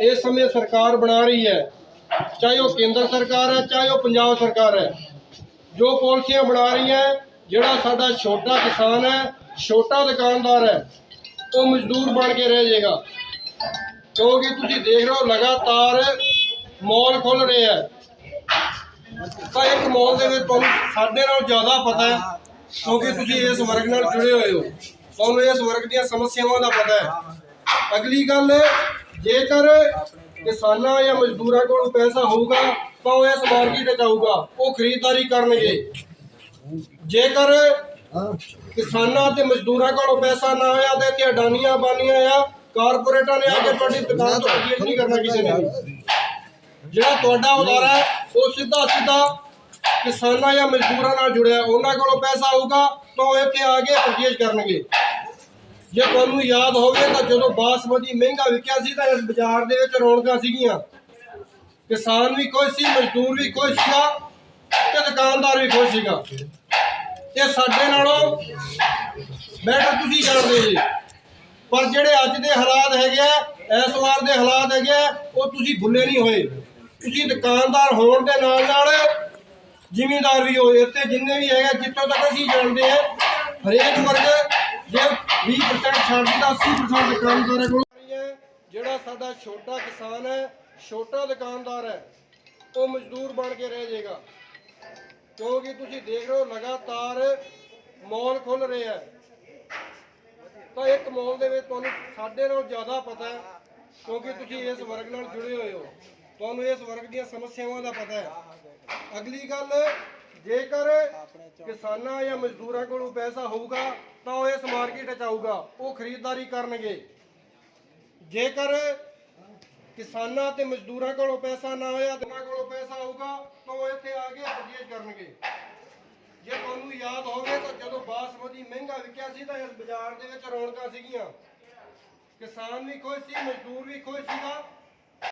ਇਸ ਸਮੇਂ ਸਰਕਾਰ ਬਣਾ ਰਹੀ ਹੈ। ਚਾਹੇ ਉਹ ਕੇਂਦਰ ਸਰਕਾਰ ਹੈ, ਚਾਹੇ ਉਹ ਪੰਜਾਬ ਸਰਕਾਰ ਹੈ। ਜੋ ਪਾਲਿਸੀਆਂ ਬਣਾ ਰਹੀ ਹੈ, ਜਿਹੜਾ ਸਾਡਾ ਛੋਟਾ ਕਿਸਾਨ ਹੈ, ਛੋਟਾ ਦੁਕਾਨਦਾਰ ਹੈ, ਉਹ ਮਜ਼ਦੂਰ ਬਣ ਕੇ ਰਹਿ ਜਾਏਗਾ। ਕਿਉਂਕਿ ਤੁਸੀਂ ਦੇਖ ਰਹੇ ਹੋ, ਲਗਾਤਾਰ ਮੌਲ ਖੁੱਲ ਰਹੇ ਹੈ। ਤਾਂ ਇੱਕ ਮੌਲ ਦੇ ਵਿੱਚ ਤੁਹਾਨੂੰ ਸਾਡੇ ਨਾਲੋਂ ਜ਼ਿਆਦਾ ਪਤਾ ਹੈ, ਕਿਉਂਕਿ ਤੁਸੀਂ ਇਸ ਵਰਗ ਨਾਲ ਜੁੜੇ ਹੋਏ ਹੋ। ਤੁਹਾਨੂੰ ਇਸ ਵਰਗ ਦੀਆਂ ਸਮੱਸਿਆਵਾਂ ਦਾ ਪਤਾ ਹੈ। ਅਗਲੀ ਗੱਲ ਜੇਕਰ ਕਿਸਾਨਾਂ ਜਾਂ ਮਜ਼ਦੂਰਾਂ ਕੋਲ ਪੈਸਾ ਹੋਊਗਾ, ਤਾਂ ਉਹ ਇਸ ਮਾਰਕੀਟ 'ਤੇ ਜਾਊਗਾ। ਉਹ ਖਰੀਦਦਾਰੀ ਕਰਨਗੇ। ਜੇਕਰ ਕਿਸਾਨਾਂ ਤੇ ਮਜ਼ਦੂਰਾਂ ਕੋਲੋਂ ਪੈਸਾ ਨਾ ਆਇਆ ਤੇ ਇੱਥੇ ਅਡਾਨੀਆਂ ਬਾਨੀਆਂ ਆ, ਕਾਰਪੋਰੇਟਾਂ ਨੇ ਆ ਕੇ ਤੁਹਾਡੀ ਦੁਕਾਨ ਤੋਂ ਪਰਚੇਜ ਨਹੀਂ ਕਰਨਾ ਕਿਸੇ ਨੇ। ਜਿਹੜਾ ਤੁਹਾਡਾ ਉਦਾਰਾ ਹੈ, ਉਹ ਸਿੱਧਾ ਸਿੱਧਾ ਕਿਸਾਨਾਂ ਜਾਂ ਮਜ਼ਦੂਰਾਂ ਨਾਲ ਜੁੜਿਆ। ਉਹਨਾਂ ਕੋਲੋਂ ਪੈਸਾ ਆਊਗਾ ਤਾਂ ਉਹ ਇੱਥੇ ਆ ਕੇ ਪਰਚੇਜ ਕਰਨਗੇ। ਜੇ ਤੁਹਾਨੂੰ ਯਾਦ ਹੋਵੇ ਤਾਂ ਜਦੋਂ ਬਾਸਮਤੀ ਮਹਿੰਗਾ ਵਿਕਿਆ ਸੀ ਤਾਂ ਇਸ ਬਾਜ਼ਾਰ ਦੇ ਵਿੱਚ ਰੌਣਕਾਂ ਸੀਗੀਆਂ। ਕਿਸਾਨ ਵੀ ਖੁਸ਼ ਸੀ, ਮਜ਼ਦੂਰ ਵੀ ਖੁਸ਼ ਸੀਗਾ ਤੇ ਦੁਕਾਨਦਾਰ ਵੀ ਖੁਸ਼ ਸੀਗਾ। ਤੇ ਸਾਡੇ ਨਾਲੋਂ ਬੈਟਰ ਤੁਸੀਂ ਜਾਣਦੇ ਜੀ। ਪਰ ਜਿਹੜੇ ਅੱਜ ਦੇ ਹਾਲਾਤ ਹੈਗੇ ਆ, ਇਸ ਵਾਰ ਦੇ ਹਾਲਾਤ ਹੈਗੇ ਆ, ਉਹ ਤੁਸੀਂ ਭੁੱਲੇ ਨਹੀਂ ਹੋਏ। ਤੁਸੀਂ ਦੁਕਾਨਦਾਰ ਹੋਣ ਦੇ ਨਾਲ ਨਾਲ ਜ਼ਿਮੀਂਦਾਰ ਵੀ ਹੋਏ। ਤੇ ਜਿੰਨੇ ਵੀ ਹੈਗੇ ਜਿੱਥੋਂ ਤੱਕ ਅਸੀਂ ਜਾਣਦੇ ਆ, ਹਰੇਕ ਵਰਗ ਜੇ 20% ਛੱਡ ਦਿੱਤਾ 80% ਦੁਕਾਨਦਾਰਾਂ ਕੋਲ। ਜਿਹੜਾ ਸਾਡਾ ਛੋਟਾ ਕਿਸਾਨ ਹੈ, ਛੋਟਾ ਦੁਕਾਨਦਾਰ ਹੈ, ਉਹ ਮਜ਼ਦੂਰ ਬਣ ਕੇ ਰਹਿ ਜਾਏਗਾ। ਕਿਉਂਕਿ ਤੁਸੀਂ ਦੇਖ ਰਹੇ ਹੋ, ਲਗਾਤਾਰ ਮੌਲ ਖੁੱਲ ਰਹੇ ਹੈ। ਤਾਂ ਇੱਕ ਮੌਲ ਦੇ ਵਿੱਚ ਤੁਹਾਨੂੰ ਸਾਡੇ ਨਾਲੋਂ ਜ਼ਿਆਦਾ ਪਤਾ ਹੈ, ਕਿਉਂਕਿ ਤੁਸੀਂ ਇਸ ਵਰਗ ਨਾਲ ਜੁੜੇ ਹੋਏ ਹੋ। ਤੁਹਾਨੂੰ ਇਸ ਵਰਗ ਦੀਆਂ ਸਮੱਸਿਆਵਾਂ ਦਾ ਪਤਾ ਹੈ। ਅਗਲੀ ਗੱਲ, ਜੇਕਰ ਕਿਸਾਨਾਂ ਜਾਂ ਮਜ਼ਦੂਰਾਂ ਕੋਲੋਂ ਪੈਸਾ ਹੋਊਗਾ ਤਾਂ ਉਹ ਇਸ ਮਾਰਕੀਟ 'ਚ ਆਊਗਾ, ਉਹ ਖਰੀਦਦਾਰੀ ਕਰਨਗੇ। ਜੇਕਰ ਕਿਸਾਨਾਂ ਤੇ ਮਜ਼ਦੂਰਾਂ ਕੋਲੋਂ ਪੈਸਾ ਨਾ ਹੋਇਆ, ਤੇ ਉਹਨਾਂ ਕੋਲੋਂ ਪੈਸਾ ਆਊਗਾ, ਤਾਂ ਉਹ ਇੱਥੇ ਆ ਕੇ ਪਰਚੇਜ ਕਰਨਗੇ। ਜੇ ਤੁਹਾਨੂੰ ਯਾਦ ਹੋਵੇ, ਤਾਂ ਜਦੋਂ ਬਾਸਮਤੀ ਮਹਿੰਗਾ ਵਿਕਿਆ ਸੀ, ਤਾਂ ਇਸ ਬਾਜ਼ਾਰ ਦੇ ਵਿੱਚ ਰੌਣਕਾਂ ਸੀਗੀਆਂ। ਕਿਸਾਨ ਵੀ ਖੁਸ਼ ਸੀ, ਮਜ਼ਦੂਰ ਵੀ ਖੁਸ਼ ਸੀਗਾ।